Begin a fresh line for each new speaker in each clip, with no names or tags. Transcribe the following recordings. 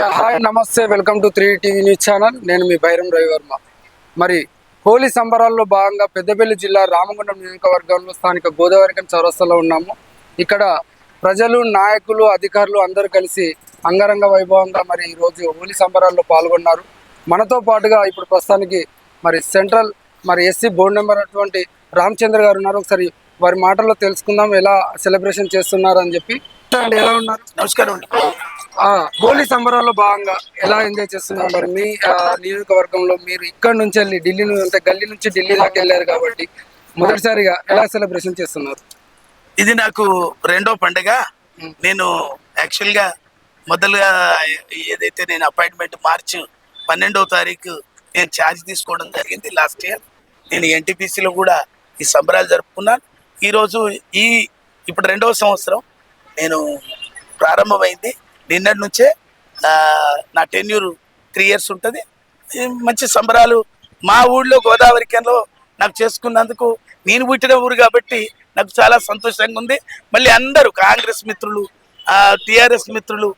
Hi నమస్తే welcome to three TV news channel. నేను మీ బైరం రవివర్మ. మరి హోలీ సంబరాల్లో భాగంగా పెద్దపల్లి జిల్లా రామగుండం నియోజకవర్గంలో స్థానిక గోదావరికం చౌరస్తలో ఉన్నాము. ఇక్కడ ప్రజలు నాయకులు అధికారులు అందరూ కలిసి అంగరంగ వైభవంగా మరి ఈరోజు హోలీ సంబరాల్లో పాల్గొన్నారు. మనతో పాటుగా ఇప్పుడు ప్రస్తుతానికి మరి సెంట్రల్ మరి ఎస్సీ బోర్డు నెంబర్ అటువంటి రామచంద్ర గారు ఉన్నారు. ఒకసారి వారి మాటల్లో తెలుసుకుందాం ఎలా సెలబ్రేషన్ చేస్తున్నారు అని చెప్పి ఎలా ఉన్నారు?
నమస్కారం అండి.
హోలీ సంబరాల్లో భాగంగా ఎలా ఎంజాయ్ చేస్తున్నారు మరి? మీ నియోజకవర్గంలో మీరు ఇక్కడ నుంచి వెళ్ళి ఢిల్లీ ను- అంటే గల్లీ నుంచి ఢిల్లీ దాకా వెళ్ళారు కాబట్టి మొదటిసారిగా ఎలా సెలబ్రేషన్ చేస్తున్నారు?
ఇది నాకు రెండో పండుగ. నేను యాక్చువల్గా మొదలుగా ఏదైతే నేను అపాయింట్మెంట్ మార్చి పన్నెండవ తారీఖు నేను ఛార్జ్ తీసుకోవడం జరిగింది లాస్ట్ ఇయర్ నేను ఎన్టీపీసీలో కూడా ఈ సంబరాలు జరుపుకున్నాను. ఈరోజు ఈ ఇప్పుడు రెండవ సంవత్సరం నేను ప్రారంభమైంది. నిన్నటి నుంచే నా టెన్యూర్ త్రీ ఇయర్స్ ఉంటుంది. మంచి సంబరాలు మా ఊళ్ళో గోదావరి కెన్లో నాకు చేసుకున్నందుకు నేను పుట్టిన ఊరు కాబట్టి నాకు చాలా సంతోషంగా ఉంది. మళ్ళీ అందరూ కాంగ్రెస్ మిత్రులు టిఆర్ఎస్ మిత్రులు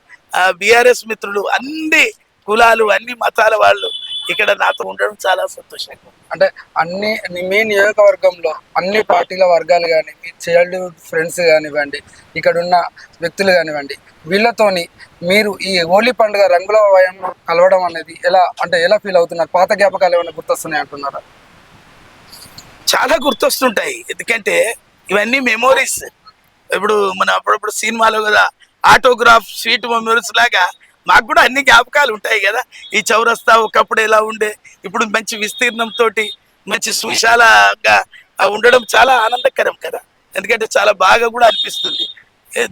బీఆర్ఎస్ మిత్రులు అన్ని కులాలు అన్ని మతాల వాళ్ళు ఇక్కడ నాతో ఉండడం చాలా సంతోషంగా
అంటే అన్ని మీ నియోజకవర్గంలో అన్ని పార్టీల వర్గాలు కానీ మీ చైల్డ్హుడ్ ఫ్రెండ్స్ కానివ్వండి ఇక్కడ ఉన్న వ్యక్తులు కానివ్వండి వీళ్ళతోని మీరు ఈ హోలీ పండుగ రంగుల వయం కలవడం అనేది ఎలా అంటే ఎలా ఫీల్ అవుతున్నారు? పాత జ్ఞాపకాలు ఏమైనా గుర్తొస్తున్నాయి అంటున్నారా?
చాలా గుర్తొస్తుంటాయి. ఎందుకంటే ఇవన్నీ మెమోరీస్ ఇప్పుడు మన అప్పుడప్పుడు సినిమాలో కదా ఆటోగ్రాఫ్ స్వీట్ మెమోరీస్ లాగా మాకు కూడా అన్ని జ్ఞాపకాలు ఉంటాయి కదా. ఈ చౌరస్తా ఒకప్పుడు ఎలా ఉండే ఇప్పుడు మంచి విస్తీర్ణంతో మంచి సుశాలగా ఉండడం చాలా ఆనందకరం కదా. ఎందుకంటే చాలా బాగా కూడా అనిపిస్తుంది.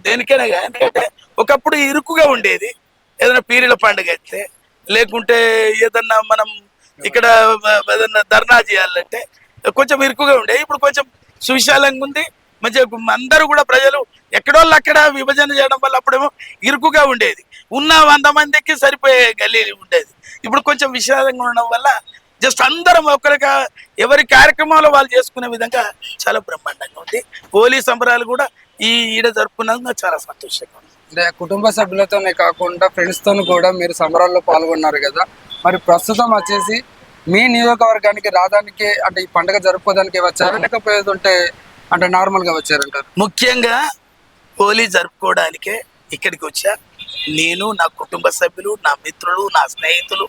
దేనికైనా ఎందుకంటే ఒకప్పుడు ఇరుకుగా ఉండేది. ఏదైనా పీరిల పండుగ అయితే లేకుంటే ఏదన్నా మనం ఇక్కడ ఏదన్నా ధర్నా చేయాలంటే కొంచెం ఇరుకుగా ఉండే. ఇప్పుడు కొంచెం సువిశాలంగా ఉంది. మంచిగా అందరూ కూడా ప్రజలు ఎక్కడోళ్ళు అక్కడ విభజన చేయడం వల్ల అప్పుడేమో ఇరుకుగా ఉండేది. ఉన్న వంద మందికి సరిపోయే గల్లీ ఉండేది. ఇప్పుడు కొంచెం విశాలంగా ఉండడం వల్ల జస్ట్ అందరం ఒకరిగా ఎవరి కార్యక్రమాలు వాళ్ళు చేసుకునే విధంగా చాలా బ్రహ్మాండంగా ఉంది. హోలీ సంబరాలు కూడా ఈ ఈడ జరుపుకున్నందుకు చాలా సంతోషంగా ఉంది.
అంటే కుటుంబ సభ్యులతోనే కాకుండా ఫ్రెండ్స్ తోని కూడా మీరు సంబరాల్లో పాల్గొన్నారు కదా. మరి ప్రస్తుతం వచ్చేసి మీ నియోజకవర్గానికి రావడానికి అంటే ఈ పండుగ జరుపుకోవడానికి వచ్చారు? లేకపోతే ఉంటే అంటే నార్మల్గా వచ్చారంటారు?
ముఖ్యంగా హోలీ జరుపుకోవడానికే ఇక్కడికి వచ్చా. నేను నా కుటుంబ సభ్యులు నా మిత్రులు నా స్నేహితులు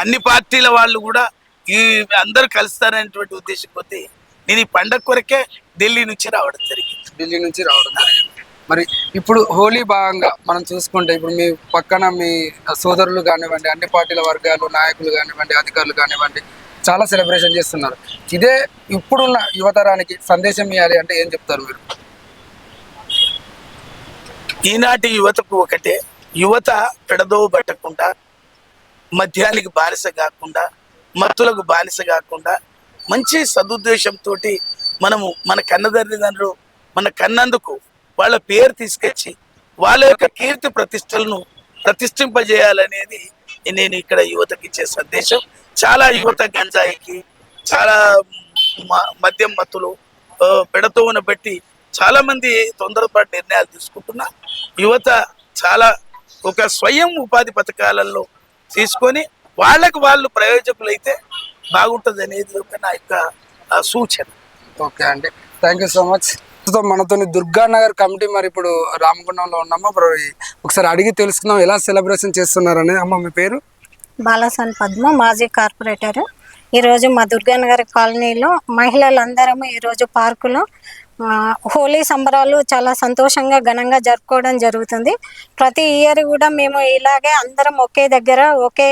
అన్ని పార్టీల వాళ్ళు కూడా ఈ అందరూ కలుస్తారనేటువంటి ఉద్దేశం కొద్దీ నేను ఈ పండగ కొరకే ఢిల్లీ నుంచి రావడం జరిగింది.
ఢిల్లీ నుంచి రావడం జరిగింది. మరి ఇప్పుడు హోలీ భాగంగా మనం చూసుకుంటే ఇప్పుడు మీ పక్కన మీ సోదరులు కానివ్వండి అన్ని పార్టీల వర్గాలు నాయకులు కానివ్వండి అధికారులు కానివ్వండి చాలా సెలబ్రేషన్ చేస్తున్నారు. ఇదే ఇప్పుడున్న యువతరానికి సందేశం ఇవ్వాలి అంటే ఏం చెప్తారు మీరు?
ఈనాటి యువతకు ఒకటే యువత పెడదో పట్టకుండా మద్యానికి బానిస కాకుండా మత్తులకు బానిస కాకుండా మంచి సదుద్దేశంతో మనము మన కన్నదల్లిదండ్రులు మన కన్నందుకు వాళ్ళ పేరు తీసుకొచ్చి వాళ్ళ యొక్క కీర్తి ప్రతిష్టలను ప్రతిష్ఠింపజేయాలనేది నేను ఇక్కడ యువతకి ఇచ్చే సందేశం. చాలా యువత గంజాయికి చాలా మ- మద్యం మత్తులు ఆ, పెడతోన బట్టి చాలా మంది తొందరపాటు నిర్ణయాలు తీసుకుంటున్నా యువత చాలా ఒక స్వయం ఉపాధి పథకాలలో తీసుకొని వాళ్ళకు వాళ్ళు ప్రయోజకులైతే బాగుంటుంది అనేది ఒక నా యొక్క సూచన.
ఓకే అండి. థ్యాంక్ యూ సో మచ్ ప్రస్తుతం మనతో దుర్గా నగర్ కమిటీ మరి ఇప్పుడు రామగుండంలో ఉన్నాము. మరి ఒకసారి అడిగి తెలుసుకుందాం ఎలా సెలబ్రేషన్ చేస్తున్నారని. అమ్మ మీ పేరు?
బాలసన్ పద్మ మాజీ కార్పొరేటర్. ఈరోజు మా దుర్గానగర్ కాలనీలో మహిళలందరము ఈరోజు పార్కులో హోలీ సంబరాలు చాలా సంతోషంగా ఘనంగా జరుపుకోవడం జరుగుతుంది. ప్రతి ఇయర్ కూడా మేము ఇలాగే అందరం ఒకే దగ్గర ఒకే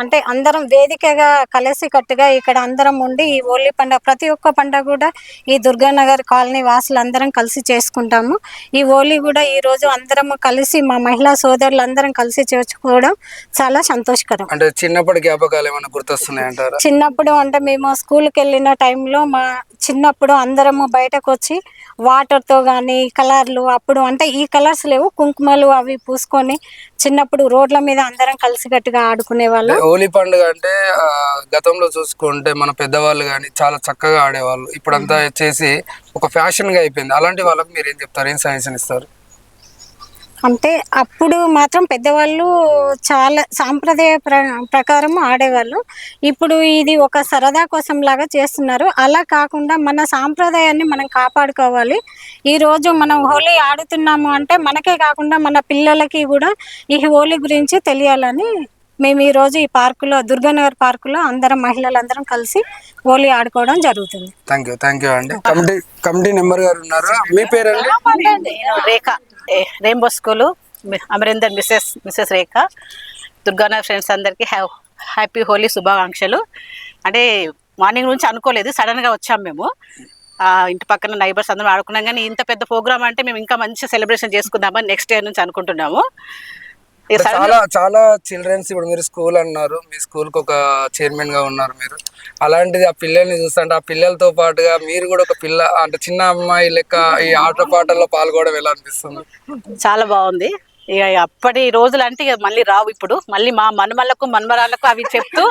అంటే అందరం వేదికగా కలిసి కట్టుగా ఇక్కడ అందరం ఉండి ఈ హోలీ పండుగ ప్రతి ఒక్క పండుగ కూడా ఈ దుర్గానగర్ కాలనీ వాసులు అందరం కలిసి చేసుకుంటాము. ఈ హోలీ కూడా ఈ రోజు అందరం కలిసి మా మహిళా సోదరులు అందరం కలిసి చేసుకోవడం చాలా సంతోషకరం.
అంటే చిన్నప్పటి జ్ఞాపకాలు ఏమైనా గుర్తొస్తున్నాయి అంటారా
చిన్నప్పుడు అంటే మేము స్కూల్కి వెళ్ళిన టైంలో మా చిన్నప్పుడు అందరము బయటకు వచ్చి వాటర్తో కానీ కలర్లు అప్పుడు అంటే ఈ కలర్స్ లేవు. కుంకుమలు అవి పూసుకొని చిన్నప్పుడు రోడ్ల మీద అందరం కలిసికట్టుగా ఆడుకునే వాళ్ళం.
హోలీ పండుగ అంటే గతంలో చూసుకుంటే మన పెద్దవాళ్ళు కానీ చాలా చక్కగా ఆడేవాళ్ళు. ఇప్పుడంతా వచ్చేసి ఒక ఫ్యాషన్గా అయిపోయింది. అలాంటి వాళ్ళకి మీరు ఏం చెప్తారు? ఏం సజెషన్ ఇస్తారు?
అంటే అప్పుడు మాత్రం పెద్దవాళ్ళు చాలా సాంప్రదాయ ప్ర ప్రకారం ఆడేవాళ్ళు. ఇప్పుడు ఇది ఒక సరదా కోసం లాగా చేస్తున్నారు. అలా కాకుండా మన సాంప్రదాయాన్ని మనం కాపాడుకోవాలి. ఈరోజు మనం హోలీ ఆడుతున్నాము అంటే మనకే కాకుండా మన పిల్లలకి కూడా ఈ హోలీ గురించి తెలియాలని మేము ఈరోజు ఈ పార్కులో దుర్గానగర్ పార్కులో అందరం మహిళలందరం కలిసి హోలీ ఆడుకోవడం జరుగుతుంది.
థ్యాంక్ యూ థ్యాంక్ యూ అండి. కమిటీ కమిటీ నెంబర్ గారు ఉన్నారు. మీ
నేను Rekha. Rainbow school Amarender Mrs Mrs Rekha దుర్గానా friends అందరికీ హ్యావ్ హ్యాపీ హోలీ శుభాకాంక్షలు. అంటే మార్నింగ్ నుంచి అనుకోలేదు సడన్గా వచ్చాం మేము. ఇంటి పక్కన నైబర్స్ అందరం ఆడుకున్నాం. కానీ ఇంత పెద్ద ప్రోగ్రామ్ అంటే మేము ఇంకా మంచి సెలబ్రేషన్ చేసుకుందామని నెక్స్ట్ ఇయర్ నుంచి అనుకుంటున్నాము.
చాలా చాలా చిల్డ్రన్స్ ఇప్పుడు మీరు స్కూల్ అన్నారు మీ స్కూల్కి ఒక చైర్మన్గా ఉన్నారు మీరు. అలాంటిది ఆ పిల్లల్ని చూస్తుంటే ఆ పిల్లలతో పాటుగా మీరు కూడా ఒక పిల్ల అంటే చిన్న అమ్మాయి లెక్క ఈ ఆట పాటల్లో పాల్గొనడం ఎలా అనిపిస్తుంది?
చాలా బాగుంది. ఇక అప్పటి రోజులు అంటే ఇక మళ్ళీ రావు ఇప్పుడు. మళ్ళీ మా మన్మలకు మన్మరాలకు అవి చెప్తూ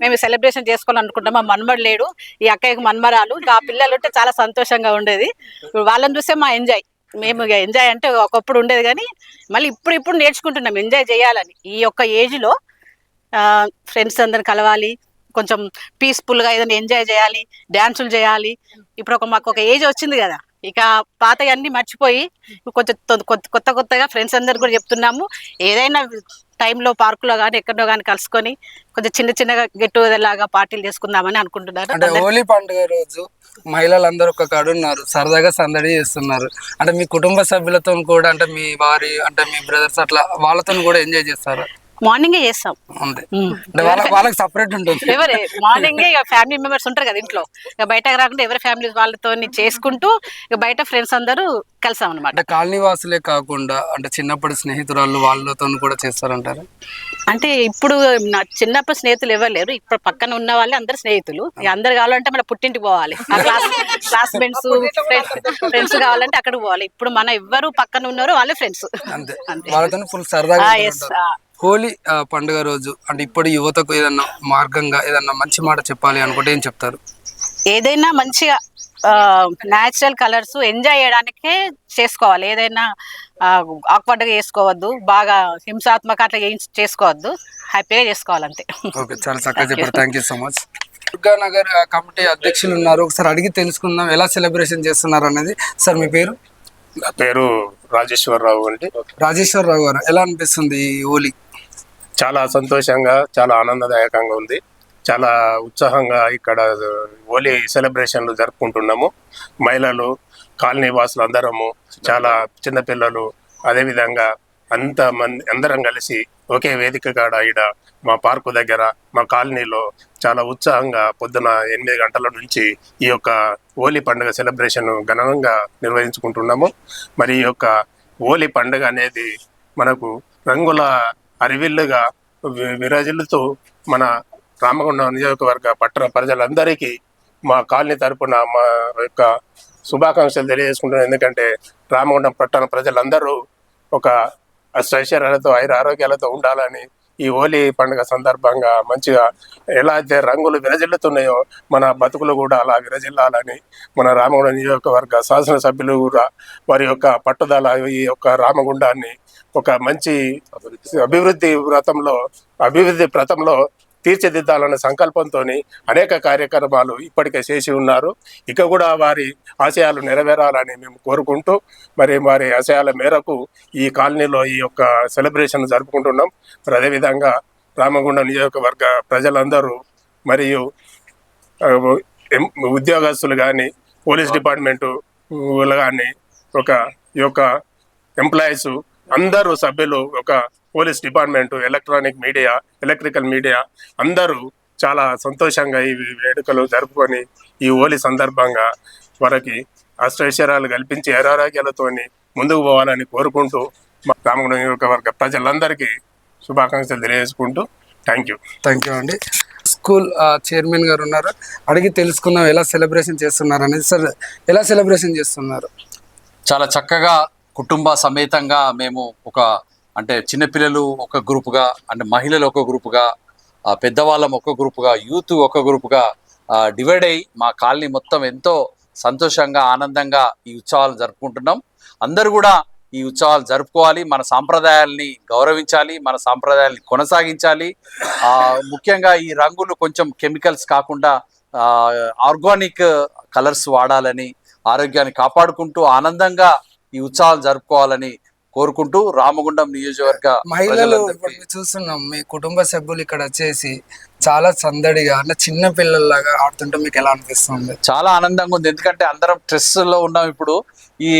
మేము సెలబ్రేషన్ చేసుకోవాలనుకుంటాం మా మన్మడు లేడు ఈ అక్కయ్యకి మన్మరాలు. ఇంకా ఆ పిల్లలు ఉంటే చాలా సంతోషంగా ఉండేది. ఇప్పుడు వాళ్ళని చూస్తే మా ఎంజాయ్ మేము ఇక ఎంజాయ్ అంటే ఒకప్పుడు ఉండేది కానీ మళ్ళీ ఇప్పుడు ఇప్పుడు నేర్చుకుంటున్నాం. ఎంజాయ్ చేయాలని. ఈ యొక్క ఏజ్లో ఫ్రెండ్స్ అందరు కలవాలి. కొంచెం పీస్ఫుల్గా ఏదైనా ఎంజాయ్ చేయాలి. డ్యాన్సులు చేయాలి. ఇప్పుడు ఒక మాకు ఒక ఏజ్ వచ్చింది కదా. ఇక పాత అన్ని మర్చిపోయి కొంచెం కొత్త కొత్త కొత్తగా ఫ్రెండ్స్ అందరు కూడా చెప్తున్నాము. ఏదైనా టైంలో పార్కులో కానీ ఎక్కడో కానీ కలుసుకొని కొంచెం చిన్న చిన్నగా గెట్ లాగా పార్టీలు చేసుకుందామని అనుకుంటున్నారు.
అంటే హోలీ పండుగ రోజు మహిళలందరూ ఒక కాడ ఉన్నారు సరదాగా సందడి చేస్తున్నారు. అంటే మీ కుటుంబ సభ్యులతో కూడా అంటే మీ వారి అంటే మీ బ్రదర్స్ అట్లా వాళ్ళతో కూడా ఎంజాయ్ చేస్తారు?
మార్నింగే చేస్తాం.
వాళ్ళకి సపరేట్ ఉంటుంది.
ఎవరే మార్నింగ్ ఇక ఫ్యామిలీ మెంబర్స్ ఉంటారు కదా ఇంట్లో. ఇక బయటకు రాకుండా ఎవరి ఫ్యామిలీ వాళ్ళతో చేసుకుంటూ ఇక బయట ఫ్రెండ్స్ అందరూ కలిసాం అనమాట
కాలనీ వాసులే కాకుండా అంటే చిన్నప్పటి స్నేహితురాళ్ళు వాళ్ళతో కూడా చేస్తారంటారు?
అంటే ఇప్పుడు నా చిన్నప్పుడు స్నేహితులు ఎవరు లేరు. ఇప్పుడు పక్కన ఉన్న వాళ్ళే అందరు స్నేహితులు. అందరు కావాలంటే మన పుట్టింటికి పోవాలి. క్లాస్ క్లాస్మేట్స్ ఫ్రెండ్స్ కావాలంటే అక్కడికి పోవాలి. ఇప్పుడు మన ఎవ్వరు పక్కన ఉన్నారో వాళ్ళే ఫ్రెండ్స్
అంతే. వాళ్ళతో ఫుల్ సరదాగా హోలీ పండుగ రోజు అంటే ఇప్పుడు యువతకు ఏదన్నా మార్గంగా ఏదన్నా మంచి మాట చెప్పాలి అనుకుంటే ఏం చెప్తారు?
ఏదైనా మంచిగా న్యాచురల్ కలర్స్ ఎంజాయ్ చేయడానికే చేసుకోవాలి. ఏదైనా ఆక్వర్డ్గా చేసుకోవద్దు బాగా హింసాత్మక అట్లా ఏం చేసుకోవద్దు. హ్యాపీగా చేసుకోవాలంతే.
ఓకే చాలా చక్కగా చెప్పారు. Thank you so much Durga Nagar committee అధ్యక్షులు ఉన్నారు. ఒకసారి అడిగి తెలుసుకుందాం ఎలా సెలబ్రేషన్ చేస్తున్నారు అనేది. సార్ మీ పేరు?
నా పేరు రాజేశ్వరరావు అండి.
రాజేశ్వర్ రావు గారు. ఎలా అనిపిస్తుంది ఈ హోలీ?
చాలా సంతోషంగా చాలా ఆనందదాయకంగా ఉంది. చాలా ఉత్సాహంగా ఇక్కడ హోలీ సెలబ్రేషన్లు జరుపుకుంటున్నాము. మహిళలు కాలనీ వాసులు అందరము చాలా చిన్నపిల్లలు అదేవిధంగా అంత మంది అందరం కలిసి ఒకే వేదిక కాడ ఈడ మా పార్కు దగ్గర మా కాలనీలో చాలా ఉత్సాహంగా పొద్దున ఎనిమిది గంటల నుంచి ఈ యొక్క హోలీ పండుగ సెలబ్రేషన్ ఘనంగా నిర్వహించుకుంటున్నాము. మరి ఈ యొక్క హోలీ పండుగ అనేది మనకు రంగుల అరివిల్లుగా వి- విరాజిల్లుతూ మన రామగుండం నియోజకవర్గ పట్టణ ప్రజలందరికీ మా కాలనీ తరపున మా యొక్క శుభాకాంక్షలు తెలియజేసుకుంటున్నాం ఎందుకంటే రామగుండం పట్టణ ప్రజలందరూ ఒక అష్టైశ్వర్యాలతో ఐర ఆరోగ్యాలతో ఉండాలని ఈ హోలీ పండుగ సందర్భంగా మంచిగా ఎలా అయితే రంగులు విరజిల్లుతున్నాయో మన బతుకులు కూడా అలా విరజిల్లాలని మన రామగుండం నియోజకవర్గ శాసనసభ్యులు కూడా వారి యొక్క పట్టుదల ఈ యొక్క రామగుండాన్ని ఒక మంచి అభివృద్ధి వ్రతంలో అభివృద్ధి వ్రతంలో తీర్చిదిద్దాలన్న సంకల్పంతో అనేక కార్యక్రమాలు ఇప్పటికే చేసి ఉన్నారు ఇక కూడా వారి ఆశయాలు నెరవేరాలని మేము కోరుకుంటూ మరి వారి ఆశయాల మేరకు ఈ కాలనీలో ఈ యొక్క సెలబ్రేషన్ జరుపుకుంటున్నాం మరి అదేవిధంగా రామగుండం నియోజకవర్గ ప్రజలందరూ మరియు ఉద్యోగస్తులు కానీ పోలీస్ డిపార్ట్మెంటు కానీ ఒక ఈ యొక్క ఎంప్లాయీస్ అందరూ సభ్యులు ఒక police department electronic media electrical media అందరూ చాలా సంతోషంగా ఈ వేడుకలు జరుపుకొని ఈ హోలీ సందర్భంగా వారికి అష్టైశ్వర్యాలు కల్పించి ఆరోగ్యాలతోని ముందుకు పోవాలని కోరుకుంటూ మా రామగుండం నియోజకవర్గ ప్రజలందరికీ శుభాకాంక్షలు తెలియజేసుకుంటూ థ్యాంక్ యూ.
థ్యాంక్ యూ అండి. స్కూల్ చైర్మన్ గారు ఉన్నారు? అడిగి తెలుసుకుందాం ఎలా సెలబ్రేషన్ చేస్తున్నారు అనేది సార్ ఎలా సెలబ్రేషన్ చేస్తున్నారు?
చాలా చక్కగా కుటుంబ సమేతంగా మేము ఒక అంటే చిన్నపిల్లలు ఒక గ్రూపుగా అంటే మహిళలు ఒక గ్రూపుగా పెద్దవాళ్ళం ఒక గ్రూపుగా యూత్ ఒక గ్రూపుగా డివైడ్ అయ్యి మా కాలనీ మొత్తం ఎంతో సంతోషంగా ఆనందంగా ఈ ఉత్సవాలు జరుపుకుంటున్నాం. అందరూ కూడా ఈ ఉత్సవాలు జరుపుకోవాలి మన సాంప్రదాయాల్ని గౌరవించాలి మన సాంప్రదాయాల్ని కొనసాగించాలి. ముఖ్యంగా ఈ రంగులు కొంచెం కెమికల్స్ కాకుండా ఆర్గానిక్ కలర్స్ వాడాలని ఆరోగ్యాన్ని కాపాడుకుంటూ ఆనందంగా ఈ ఉత్సవాలు జరుపుకోవాలని కోరుకుంటూ రామగుండం నియోజకవర్గ
మహిళలు చూస్తున్నాం మీ కుటుంబ సభ్యులు ఇక్కడ వచ్చేసి చాలా సందడిగా అంటే చిన్న పిల్లల్లాగా ఆడుతుంటే మీకు ఎలా అనిపిస్తుంది?
చాలా ఆనందంగా ఉంది. ఎందుకంటే అందరం స్ట్రెస్లో ఉన్నాం ఇప్పుడు. ఈ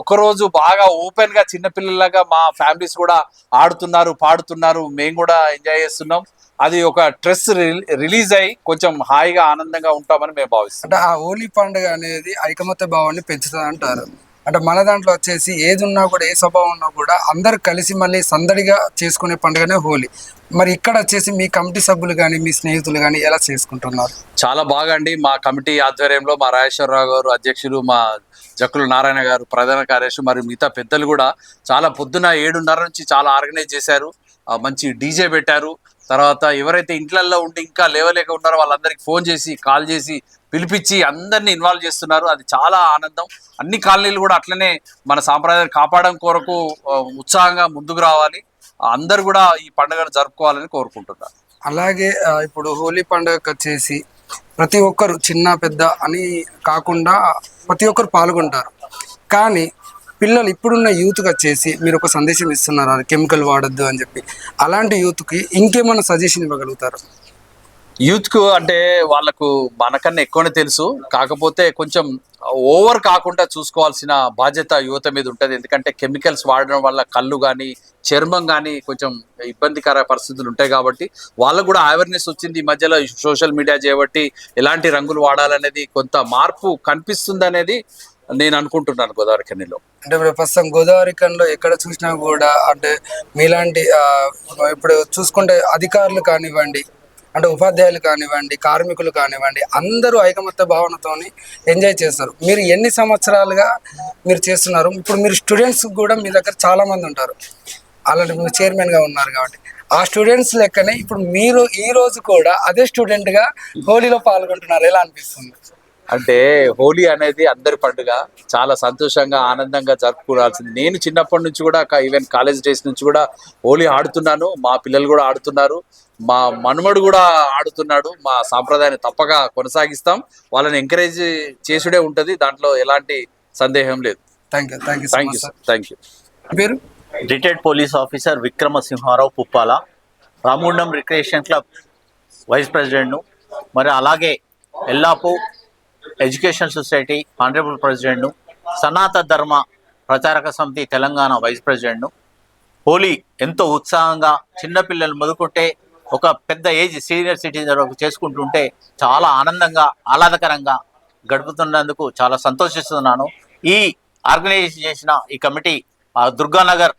ఒక్క రోజు బాగా ఓపెన్గా చిన్నపిల్లలాగా మా ఫ్యామిలీస్ కూడా ఆడుతున్నారు పాడుతున్నారు. మేము కూడా ఎంజాయ్ చేస్తున్నాం. అది ఒక స్ట్రెస్ రిలీజ్ అయ్యి కొంచెం హాయిగా ఆనందంగా ఉంటామని మేము భావిస్తున్నాం.
అంటే ఆ హోలీ పండుగ అనేది ఐకమత్య భావాన్ని పెంచుతుంది అంటారు అంటే మన దాంట్లో వచ్చేసి ఏది ఉన్నా కూడా ఏ స్వభావం ఉన్నా కూడా అందరు కలిసి మళ్ళీ సందడిగా చేసుకునే పండుగనే హోలీ. మరి ఇక్కడ వచ్చేసి మీ కమిటీ సభ్యులు కానీ మీ స్నేహితులు కానీ ఎలా చేసుకుంటున్నారు?
చాలా బాగా అండి. మా కమిటీ ఆధ్వర్యంలో మా రాజేశ్వరరావు గారు అధ్యక్షులు మా జక్కులు నారాయణ గారు ప్రధాన కార్యదర్శి మరియు మిగతా పెద్దలు కూడా చాలా పొద్దున ఏడున్నర నుంచి చాలా ఆర్గనైజ్ చేశారు. మంచి డీజే పెట్టారు. తర్వాత ఎవరైతే ఇంట్లల్లో ఉండి ఇంకా లేవలేక ఉన్నారో వాళ్ళందరికీ ఫోన్ చేసి కాల్ చేసి పిలిపించి అందరినీ ఇన్వాల్వ్ చేస్తున్నారు. అది చాలా ఆనందం. అన్ని కాలనీలు కూడా అట్లనే మన సాంప్రదాయాన్ని కాపాడడం కొరకు ఉత్సాహంగా ముందుకు రావాలి. అందరు కూడా ఈ పండుగను జరుపుకోవాలని కోరుకుంటున్నారు.
అలాగే ఇప్పుడు హోలీ పండుగకు వచ్చేసి ప్రతి ఒక్కరు చిన్న పెద్ద అని కాకుండా ప్రతి ఒక్కరు పాల్గొంటారు. కానీ పిల్లలు ఇప్పుడున్న యూత్కి వచ్చేసి మీరు ఒక సందేశం ఇస్తున్నారు? కెమికల్ వాడొద్దు అని చెప్పి. అలాంటి యూత్కి ఇంకేమైనా సజెషన్ ఇవ్వగలుగుతారు?
యూత్కు అంటే వాళ్ళకు మనకన్నా ఎక్కువనే తెలుసు. కాకపోతే కొంచెం ఓవర్ కాకుండా చూసుకోవాల్సిన బాధ్యత యువత మీద ఉంటుంది. ఎందుకంటే కెమికల్స్ వాడడం వల్ల కళ్ళు కానీ చర్మం కానీ కొంచెం ఇబ్బందికర పరిస్థితులు ఉంటాయి కాబట్టి వాళ్ళకు కూడా అవేర్నెస్ వచ్చింది ఈ మధ్యలో సోషల్ మీడియా చేయబట్టి ఎలాంటి రంగులు వాడాలనేది కొంత మార్పు కనిపిస్తుంది అనేది నేను అనుకుంటున్నాను గోదావరి కన్నీలో
అంటే ఇప్పుడు ప్రస్తుతం గోదావరి కన్లో ఎక్కడ చూసినా కూడా అంటే మీలాంటి ఇప్పుడు చూసుకుంటే అధికారులు కానివ్వండి అంటే ఉపాధ్యాయులు కానివ్వండి కార్మికులు కానివ్వండి అందరూ ఐకమత్య భావనతోని ఎంజాయ్ చేస్తారు. మీరు ఎన్ని సంవత్సరాలుగా మీరు చేస్తున్నారు? ఇప్పుడు మీరు స్టూడెంట్స్ కూడా మీ దగ్గర చాలామంది ఉంటారు. అలాంటి మీరు చైర్మన్గా ఉన్నారు కాబట్టి. ఆ స్టూడెంట్స్ లెక్కనే ఇప్పుడు మీరు ఈ రోజు కూడా అదే స్టూడెంట్గా హోలీలో పాల్గొంటున్నారు. ఎలా అనిపిస్తుంది?
అంటే హోలీ అనేది అందరి పండుగ. చాలా సంతోషంగా ఆనందంగా జరుపుకోవాల్సింది. నేను చిన్నప్పటి నుంచి కూడా ఈవెన్ కాలేజ్ డేస్ నుంచి కూడా హోలీ ఆడుతున్నాను. మా పిల్లలు కూడా ఆడుతున్నారు. మా మనుమడు కూడా ఆడుతున్నాడు. మా సాంప్రదాయాన్ని తప్పక కొనసాగిస్తాం. వాళ్ళని ఎంకరేజ్ చేసుడే ఉంటది. దాంట్లో ఎలాంటి సందేహం లేదు.
Thank you thank you
thank you
sir
thank you
పేరు?
Retired police officer Vikramasimha Rao Puppala Ramagundam recreation club vice ప్రెసిడెంట్ను మరి అలాగే ఎల్లాపు ఎడ్యుకేషన్ సొసైటీ ఆనరబుల్ ప్రెసిడెంట్ను సనాత ధర్మ ప్రచారక సమితి తెలంగాణ వైస్ ప్రెసిడెంట్ను హోలీ ఎంతో ఉత్సాహంగా చిన్నపిల్లలు మొదలుకుంటే ఒక పెద్ద ఏజ్ సీనియర్ సిటిజన్ వరకు చేసుకుంటుంటే చాలా ఆనందంగా ఆహ్లాదకరంగా గడుపుతున్నందుకు చాలా సంతోషిస్తున్నాను. ఈ ఆర్గనైజ్ చేసిన ఈ కమిటీ ఆ దుర్గానగర్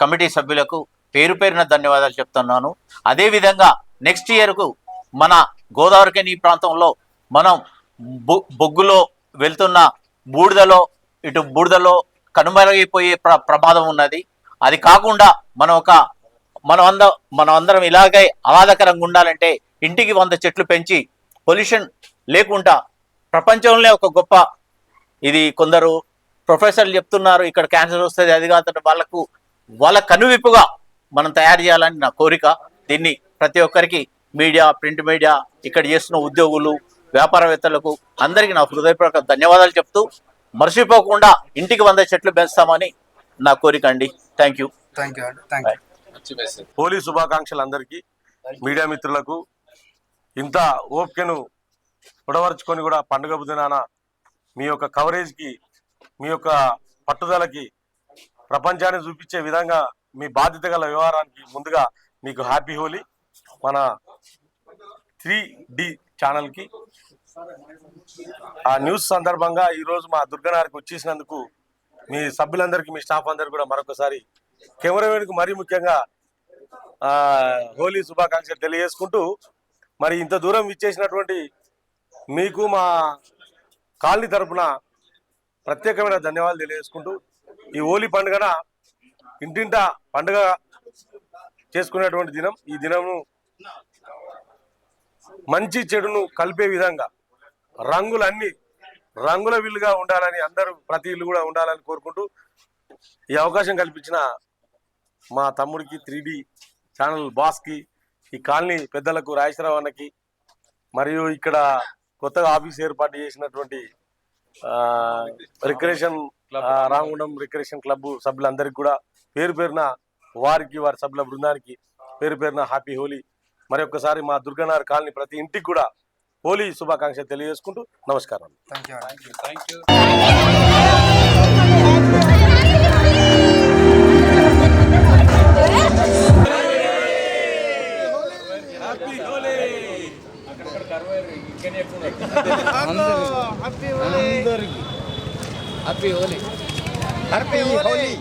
కమిటీ సభ్యులకు పేరు పేరున ధన్యవాదాలు చెప్తున్నాను. అదేవిధంగా నెక్స్ట్ ఇయర్కు మన గోదావరికని ప్రాంతంలో మనం బొ- బొగ్గులో వెళ్తున్న బూడిదలో ఇటు బూడిదలో కనుమరుగైపోయే ప్ర ప్రమాదం ఉన్నది. అది కాకుండా మనం ఒక మనం అంద మనం అందరం ఇలాగే ఆహ్లాదకరంగా ఉండాలంటే ఇంటికి వంద చెట్లు పెంచి పొల్యూషన్ లేకుండా ప్రపంచంలో ఒక గొప్ప ఇది కొందరు ప్రొఫెసర్లు చెప్తున్నారు ఇక్కడ క్యాన్సర్ వస్తుంది అది కాదు వాళ్ళకు వాళ్ళ కనువిప్పుగా మనం తయారు చేయాలని నా కోరిక. దీన్ని ప్రతి ఒక్కరికి మీడియా ప్రింట్ మీడియా ఇక్కడ చేస్తున్న ఉద్యోగులు వ్యాపారవేత్తలకు అందరికీ నా హృదయపూర్వక ధన్యవాదాలు చెప్తూ మర్చిపోకుండా ఇంటికి వంద చెట్లు పెంచుతామని నా కోరిక అండి. Thank you.
Thank you thank you.
Holi శుభాకాంక్షలు అందరికీ మీడియా మిత్రులకు ఇంత ఓపికను పొడవరుచుకొని కూడా పండుగ దినాన మీ యొక్క కవరేజ్కి మీ యొక్క పట్టుదలకి ప్రపంచాన్ని చూపించే విధంగా మీ బాధ్యత గల వ్యవహారానికి ముందుగా మీకు హ్యాపీ హోలీ. మన త్రీ డి ఛానల్కి ఆ న్యూస్ సందర్భంగా ఈరోజు మా దుర్గనారికి వచ్చేసినందుకు మీ సభ్యులందరికీ మీ స్టాఫ్ అందరికీ కూడా మరొకసారి కెమెరామెన్కు మరీ ముఖ్యంగా హోలీ శుభాకాంక్షలు తెలియజేసుకుంటూ మరి ఇంత దూరం ఇచ్చేసినటువంటి మీకు మా కాలనీ తరపున ప్రత్యేకమైన ధన్యవాదాలు తెలియజేసుకుంటూ ఈ హోలీ పండుగన ఇంటింట పండుగ చేసుకునేటువంటి దినం ఈ దినము మంచి చెడును కలిపే విధంగా రంగులన్నీ రంగుల విల్లుగా ఉండాలని అందరూ ప్రతి ఇల్లు కూడా ఉండాలని కోరుకుంటూ ఈ అవకాశం కల్పించిన మా తమ్ముడికి త్రీ డి ఛానల్ బాస్కి ఈ కాలనీ పెద్దలకు రాజేశ్వరరావు అన్నకి మరియు ఇక్కడ కొత్తగా ఆఫీస్ ఏర్పాటు చేసినటువంటి రిక్రియేషన్ రామగుండం రిక్రియేషన్ క్లబ్ సభ్యులందరికీ కూడా పేరు పేరున వారికి వారి సభ్యుల బృందానికి పేరు పేరున హ్యాపీ హోలీ. మరి ఒక్కసారి మా దుర్గనార్ కాలనీ ప్రతి ఇంటికి కూడా హోలీ శుభాకాంక్షలు తెలియజేసుకుంటూ నమస్కారం.
Happy Holi
happy Holi